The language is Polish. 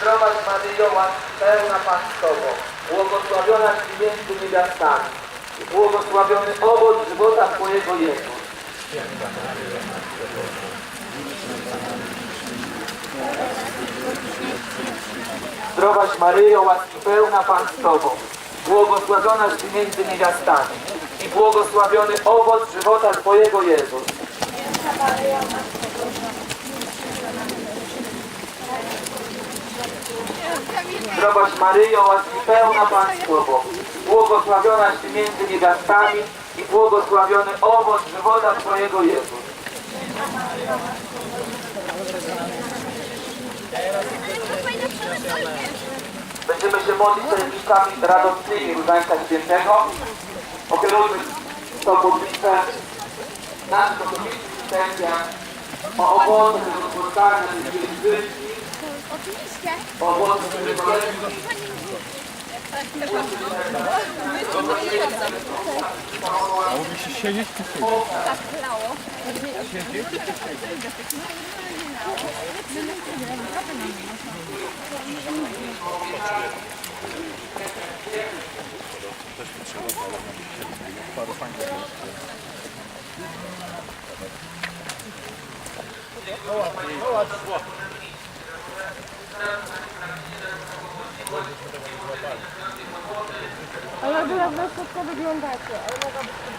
Zdrowaś Maryjo, pełna Tobą, błogosławionaś Ty między niewiastami i błogosławiony owoc żywota Twojego Jezus. Zdrowaś Maryjo, łaski pełna Pan z Tobą, błogosławionaś między niewiastami i błogosławiony owoc żywota Twojego Jezus. Zdrowaś Maryjo, łaski pełna Pan z Tobą, błogosławionaś Ty między niewiastami i błogosławiony owoc żywota Twojego Jezus. Będziemy się modlić tajemnicami radosnymi Różańca Świętego. Okierujmy tą modlitwę naszych osobistych szczęściach o owoce tego spotkania, tej Oczywiście. o owoce tego kolekcji. Tak lało. Ale wy na wszystko wyglądacie.